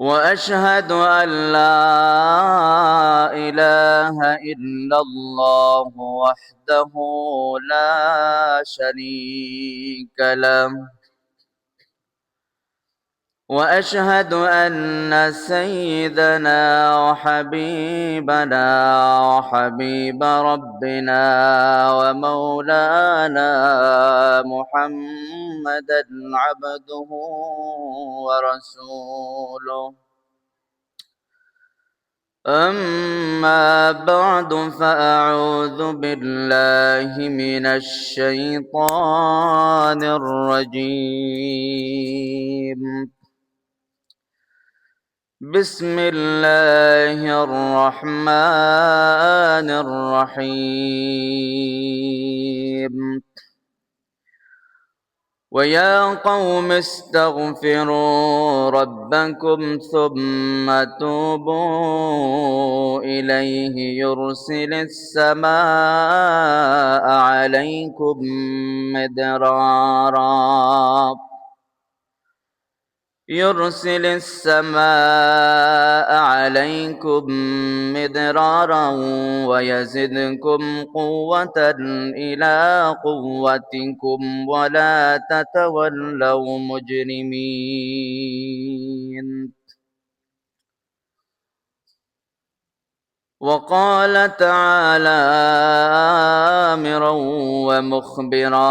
وأشهد أن لا إله إلا الله وحده لا شريك له. وأشهد أن سيدنا وحبيبنا وحبيب ربنا ومولانا محمدا عبده ورسوله. أما بعد فأعوذ بالله من الشيطان الرجيم. بسم الله الرحمن الرحيم. ويا قوم استغفروا ربكم ثم توبوا إليه. يرسل السماء عليكم مدرارا. يرسل السماء عليكم مدرارا ويزدكم قوة إلى قوتكم ولا تتولوا مجرمين. وقال تعالى آمرا ومخبرا.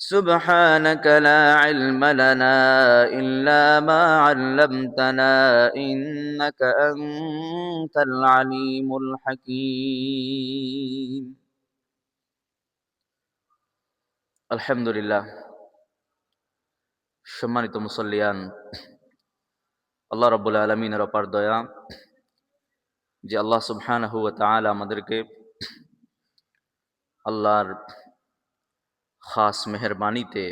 سبحانك لا علم لنا إلا ما علمتنا إنك أنت العليم الحكيم الحمد لله সম্মানিত মুসল্লিয়ান আল্লাহ রব্বুল আলমিনের অপার দয়া যে আল্লাহ সুবহানাহু ওয়া তাআলা আমাদেরকে আল্লাহর খাস মেহরবানিতে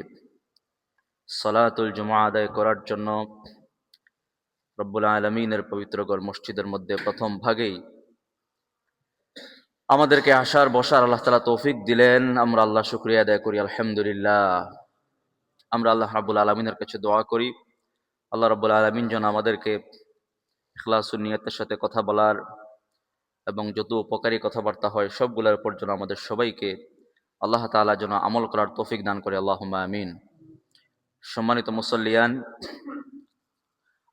সলাতুল জুমা আদায় করার জন্য রব্বুল আলমিনের পবিত্রগড় মসজিদের মধ্যে প্রথম ভাগেই আমাদেরকে আসার, বসার আল্লাহ তালা তৌফিক দিলেন। আমরা আল্লাহ শুক্রিয়া আদায় করি, আলহামদুলিল্লাহ। আমরা আল্লাহ রাবুল আলমিনের কাছে দোয়া করি। আল্লাহ রাবুল আলমিন যেন আমাদেরকে ইখলাসুনিয়তের সাথে কথা বলার এবং যত উপকারী কথাবার্তা হয় সবগুলোর উপর যেন আমাদের সবাইকে আল্লাহ তাআলা যেন আমল করার তৌফিক দান করে আল্লাহ আমিন। সম্মানিত মুসল্লিয়ান,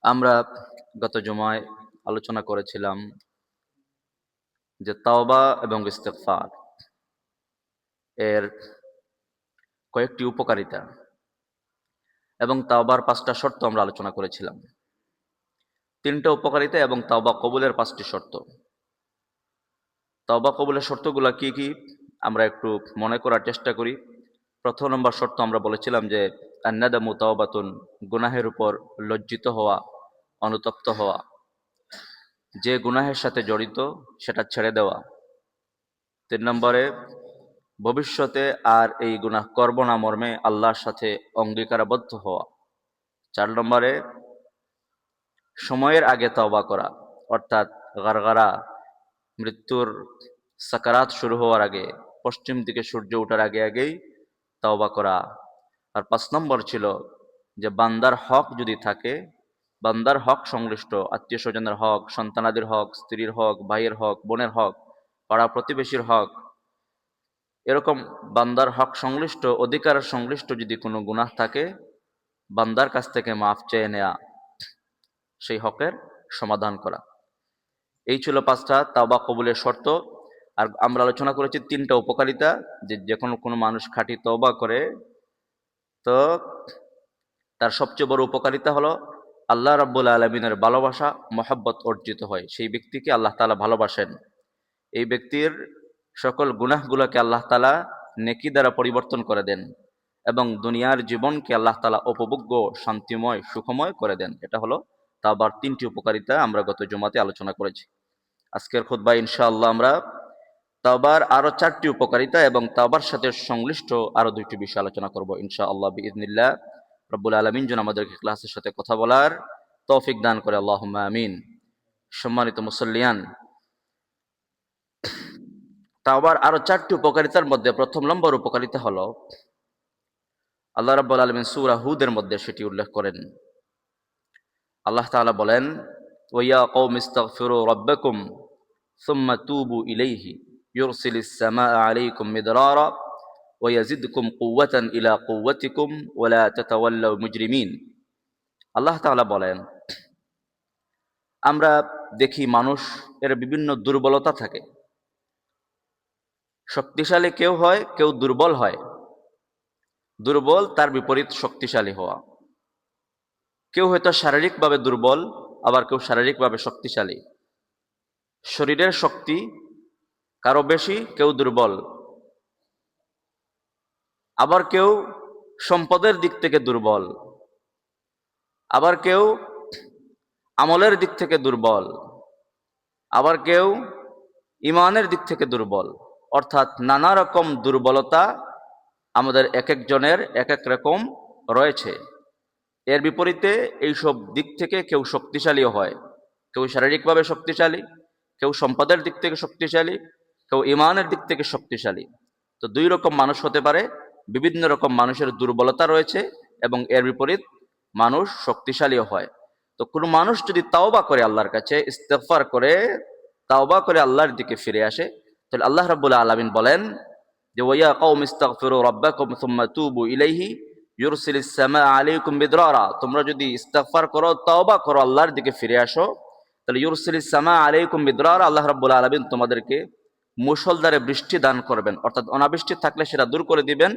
আমরা গত জমায় আলোচনা করেছিলাম যে তাওবা এবং ইস্তেকফার এর কয়েকটি উপকারিতা এবং তাওবার পাঁচটা শর্ত আমরা আলোচনা করেছিলাম। তিনটা উপকারিতা এবং তাওবা কবুলের পাঁচটি শর্ত। তাওবা কবুলের শর্তগুলো কি কি? আমরা একটু মনে করার চেষ্টা করি। প্রথম নম্বর শর্ত আমরা বলেছিলাম যে, আন্নাদামু তাওবাতুন, গুনাহের উপর লজ্জিত হওয়া, অনুতপ্ত হওয়া। যে গুনাহের সাথে জড়িত, সেটা ছেড়ে দেওয়া। তিন নম্বরে, ভবিষ্যতে আর এই গুনাহ করব না মর্মে আল্লাহর সাথে অঙ্গীকারাবদ্ধ হওয়া। চার নম্বরে, সময়ের আগে তওবা করা, অর্থাৎ গারগারা, মৃত্যুর সাকারাত শুরু হওয়ার আগে। পশ্চিম দিকে সূর্য ওঠার আগে আগেই তওবা করা। আর পাঁচ নম্বর ছিল যে বান্দার হক যদি থাকে, বান্দার হক সংশ্লিষ্ট, আত্মীয় স্বজনের হক, সন্তানাদের হক, স্ত্রীর হক, ভাইয়ের হক, বোনের হক, পাড়া প্রতিবেশীর হক, এরকম বান্দার হক সংশ্লিষ্ট, অধিকার সংশ্লিষ্ট যদি কোনো গুনাহ থাকে, বান্দার কাছ থেকে মাফ চেয়ে নেয়া, সেই হকের সমাধান করা। এই ছিল পাঁচটা তাওবা কবুলের শর্ত। আর আমরা আলোচনা করেছি তিনটা উপকারিতা, যে যে কোনো মানুষ খাঁটি তওবা করে, তো তার সবচেয়ে বড় উপকারিতা হলো আল্লাহ রাব্বুল আলমিনের ভালোবাসা, মহাব্বত অর্জিত হয়। সেই ব্যক্তিকে আল্লাহ তালা ভালোবাসেন। এই ব্যক্তির সকল গুনাহগুলোকে আল্লাহ তালা নেকি দ্বারা পরিবর্তন করে দেন এবং দুনিয়ার জীবনকে আল্লাহ তালা উপভোগ্য, শান্তিময়, সুখময় করে দেন। এটা হলো তাবার তিনটি উপকারিতা আমরা গত জমাতে আলোচনা করেছি। আজকের খুদ্া ইনশাআল্লাহ আমরা তাবার আরও চারটি উপকারিতা এবং তাওবার সাথে সংশ্লিষ্ট আরও দুইটি বিষয় আলোচনা করব ইনশা আল্লাহ বিদিনিল্লাহ রব্বুল আলমিন যেন আমাদেরকে ক্লাসের সাথে কথা বলার তৌফিক দান করে আল্লাহ আমিন। সম্মানিত মুসল্লিয়ান, তাওবার আরও চারটি উপকারিতার মধ্যে প্রথম নম্বর উপকারিতা হলো, আল্লাহ রাব্বুল আলমিন সুরা হুদের মধ্যে সেটি উল্লেখ করেন। আল্লাহ তাআলা বলেন, ওয়া কওম ইস্তাগফিরু রাব্বাকুম সুম্মা তুবু ইলাইহি। ইউরসিলিস সামাআ আলাইকুম মিদরারা ওয়াজিদকুম কুওয়াতান ইলা কুওয়াতিকুম ওয়ালা তাতাওয়াল্লাউ মুজরিমিন আল্লাহ তাআলা বলেন, আমরা দেখি মানুষ এর বিভিন্ন দুর্বলতা থাকে। শক্তিশালী কেউ হয়, কেউ দুর্বল হয়। দুর্বল তার বিপরীত শক্তিশালী হওয়া। কেউ হয়তো শারীরিকভাবে দুর্বল, আবার কেউ শারীরিকভাবে শক্তিশালী। শরীরের শক্তি কারও বেশি, কেউ দুর্বল। আবার কেউ সম্পদের দিক থেকে দুর্বল। আবার কেউ আমলের দিক থেকে দুর্বল। আবার কেউ ইমানের দিক থেকে দুর্বল। অর্থাৎ নানা রকম দুর্বলতা আমাদের এক একজনের এক এক রকম রয়েছে। এর বিপরীতে এইসব দিক থেকে কেউ শক্তিশালীও হয়। কেউ শারীরিকভাবে শক্তিশালী, কেউ সম্পদের দিক থেকে শক্তিশালী কেউ ইমানের দিক থেকে শক্তিশালী। তো দুই রকম মানুষ হতে পারে, বিভিন্ন রকম মানুষের দুর্বলতা রয়েছে এবং এর বিপরীত মানুষ শক্তিশালীও হয়। তো কোনো মানুষ যদি তাওবা করে আল্লাহর কাছে ইস্তেফার করে, তাওবা করে আল্লাহর দিকে ফিরে আসে, তাহলে আল্লাহ রাবুল্লাহ আলমিন বলেন যে, ওয়া কৌম ইস্তাগফিরু রাব্বাকুম সুম্মা তুবু ইলাইহি ইউরসিলিস সামা আলাইকুম বিদরারা। তোমরা যদি ইস্তেগফার করো, তাওবা করো, আল্লাহর দিকে ফিরে আসো, তাহলে ইউরসিলিস সামা আলাইকুম বিদরারা, আল্লাহ রাব্বুল আলামিন তোমাদেরকে মুসলদারে বৃষ্টি দান করবেন। অর্থাৎ অনাবৃষ্টি থাকলে সেটা দূর করে দিবেন।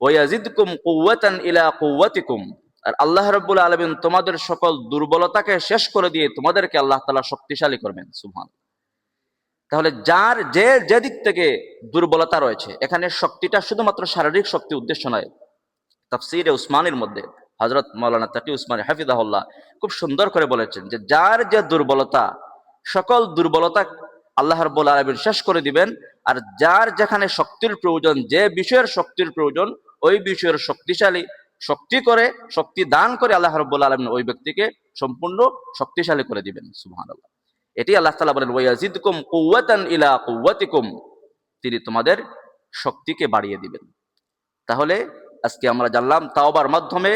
ওয়াজিদকুম কুওয়াতান ইলা কুওয়াতিকুম। আর আল্লাহ রাব্বুল আলামিন তোমাদের সকল দুর্বলতাকে শেষ করে দিয়ে তোমাদেরকে আল্লাহ তালা শক্তিশালী করবেন। সুবহান। তাহলে যার যে যে দিক থেকে দুর্বলতা রয়েছে, এখানে শক্তিটা শুধুমাত্র শারীরিক শক্তি উদ্দেশ্য নয়। তাফসিরে উসমানের মধ্যে হজরত মৌলানা তাকি উসমান হাফিদাহুল্লাহ খুব সুন্দর করে বলেছেন যে যার যে দুর্বলতা, সকল দুর্বলতা আল্লাহ রব্বুল আলমিন শেষ করে দিবেন। আর যার যেখানে শক্তির প্রয়োজন, যে বিষয়ের শক্তির প্রয়োজন, ওই বিষয়ের শক্তিশালী শক্তি করে, শক্তি দান করে আল্লাহ রব্বুল আলমিন ওই ব্যক্তিকে সম্পূর্ণ শক্তিশালী করে দিবেন। সুবহান আল্লাহ এটি আল্লাহ তালা বলেন, ওয়াজিদকুম কুওয়াতান ইলা কুওয়াতিকুম। তিনি তোমাদের শক্তিকে বাড়িয়ে দিবেন। তাহলে আজকে আমরা জানলাম, তাওবার মাধ্যমে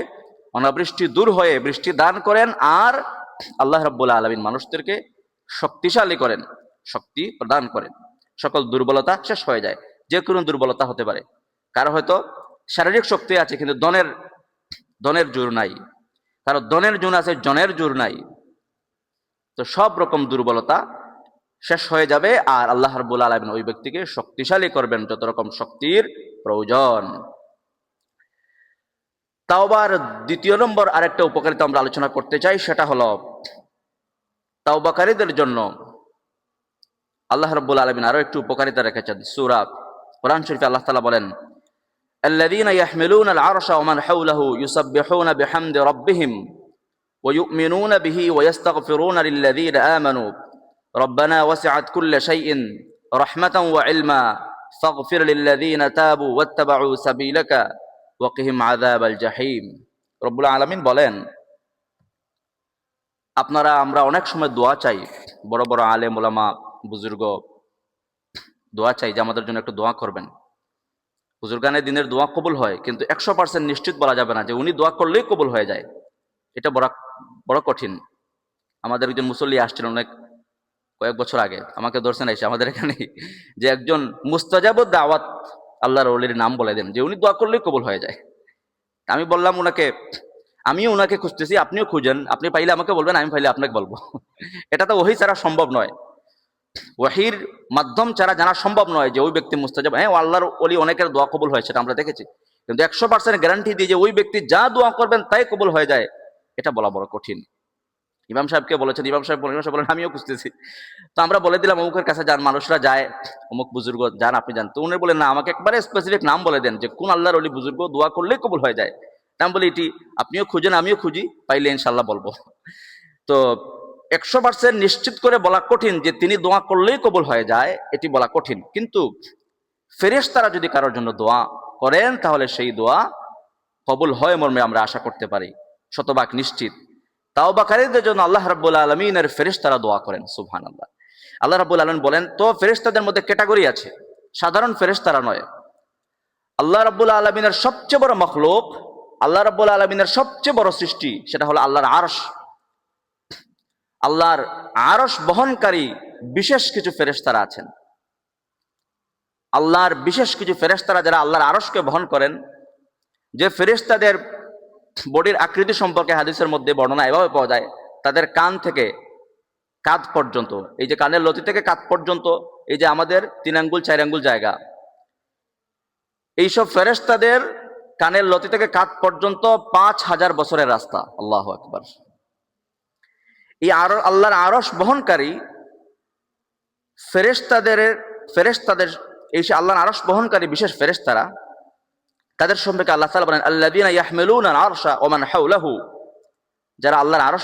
অনাবৃষ্টি দূর হয়ে বৃষ্টি দান করেন আর আল্লাহ রাব্বুল আলমিন মানুষদেরকে শক্তিশালী করেন। শক্তি প্রদান করেন সকল দুর্বলতা শেষ হয়ে যায়। যে কোনো দুর্বলতা হতে পারে। কারও হয়তো শারীরিক শক্তি আছে, কিন্তু দনের দনের জোর নাই। কারও দনের জোর আছে, জনের জোর নাই। তো সব রকম দুর্বলতা শেষ হয়ে যাবে আর আল্লাহ রাব্বুল আলমিন ওই ব্যক্তিকে শক্তিশালী করবেন যত রকম শক্তির প্রয়োজন। তাওবার দ্বিতীয় নম্বর আরেকটা উপকারিতা আমরা আলোচনা করতে চাই, সেটা হলো তাওবাকারীদের জন্য আল্লাহ রব্বুল আলমিন আরো একটু উপকারিতা রেখেছেন সুরা কোরআন শরীফে আল্লাহ তালা বলেন الذين يحملون العرش ومن حوله يسبحون بحمد ربهم ويؤمنون به ويستغفرون للذين آمنوا ربنا وسعت كل شيء رحمة وعلما فاغفر للذين تابوا واتبعوا سبيلك ওয়াকিহিম আযাব আল জাহিম রব্বুল আলামিন বলেন আপনারা আমরা অনেক সময় দোয়া চাই বড় বড় আলেম ওলামা বুজুর্গ, দোয়া চাই যে আমাদের জন্য একটু দোয়া করবেন। বুজুর্গানের দিনের দোয়া কবুল হয়, কিন্তু একশো পার্সেন্ট নিশ্চিত বলা যাবে না যে উনি দোয়া করলেই কবুল হয়ে যায়। এটা বড় বড় কঠিন। আমাদের একজন মুসল্লি আসছিলেন অনেক কয়েক বছর আগে, আমাকে ধরছেন এসে আমাদের এখানে, যে একজন মুস্তাজাবুদ দাওয়াত আল্লাহর অলির নাম বলে দেন, যে উনি দোয়া করলেই কবুল হয়ে যায়। আমি বললাম ওনাকে আমিও ওনাকে খুঁজতেছি, আপনিও খুঁজেন, আপনি পাইলে আমাকে বলবেন, আমি পাইলে আপনাকে বলব। এটা তো ওহি ছাড়া সম্ভব নয়। ওয়াহির মাধ্যম ছাড়া জানা সম্ভব নয় যে ওই ব্যক্তি মুস্তাজাব। হ্যাঁ আল্লাহর অলি অনেকের দোয়া কবুল হয়, সেটা আমরা দেখেছি। কিন্তু একশো পার্সেন্ট গ্যারান্টি দিয়ে যে ওই ব্যক্তি যা দোয়া করবেন তাই কবুল হয়ে যায়, এটা বলা বড় কঠিন। ইমাম সাহেবকে বলেছেন, ইমাম সাহেব ইমাম সাহেব বলেন, আমিও খুঁজতেছি। তো আমরা বলে দিলাম, অমুকের কাছে যান, মানুষরা যায়, অমুক বুজুর্গ যান, আপনি যান। তো উনি বলেন, না, আমাকে একবারে স্পেসিফিক নাম বলে দেন যে কোন আল্লাহর অলি বুজুর্গ দোয়া করলেই কবুল হয়ে যায়। নাম বলি, এটি আপনিও খুঁজেন, আমিও খুঁজি, পাইলে ইনশাল্লাহ বলব। তো একশো পার্সেন্ট নিশ্চিত করে বলা কঠিন যে তিনি দোয়া করলেই কবুল হয়ে যায়, এটি বলা কঠিন। কিন্তু ফেরেশতারা যদি কারোর জন্য দোয়া করেন, তাহলে সেই দোয়া কবুল হয় মর্মে আমরা আশা করতে পারি। শতভাগ নিশ্চিত। তাও বাকারীদের জন্য আল্লাহ রাব্বুল আলমিনের ফেরেশতারা দোয়া করেন সুবহান আল্লাহ আল্লাহ রাব্বুল আলম বলেন, তো ফেরেশতাদের মধ্যে ক্যাটাগরি আছে। সাধারণ ফেরেশতারা নয়। আল্লাহ রাবুল আলমিনের সবচেয়ে বড় মখলুক, আল্লাহ রাব্বুল আলমিনের সবচেয়ে বড় সৃষ্টি, সেটা হলো আল্লাহর আরশ। আল্লাহর আরশ বহনকারী বিশেষ কিছু ফেরেশতারা আছেন। আল্লাহর বিশেষ কিছু ফেরেশতারা যারা আল্লাহর আরশকে বহন করেন, যে ফেরেশতাদের বডির আকৃতি সম্পর্কে হাদিসের মধ্যে বর্ণনা এভাবে পাওয়া যায়, তাদের কান থেকে কাঁধ পর্যন্ত, এই যে কানের লতি থেকে কাঁধ পর্যন্ত, এই যে আমাদের তিন আঙ্গুল, চার আঙ্গুল জায়গা, এইসব ফেরেশতাদের কানের লতি থেকে কাঁধ পর্যন্ত পাঁচ হাজার বছরের রাস্তা। আল্লাহ আকবার। এই আর, আল্লাহর আরস বহনকারী ফেরেস্তাদের ফেরেস্তাদের এই সে আল্লাহর আরস বহনকারী বিশেষ ফেরেস্তারা তাদের সম্পর্কে আল্লাহ তালা বলেন আল্লাহ ইয়াহমিলুনা আরশা ওয়া মান যারা আল্লাহর আরশ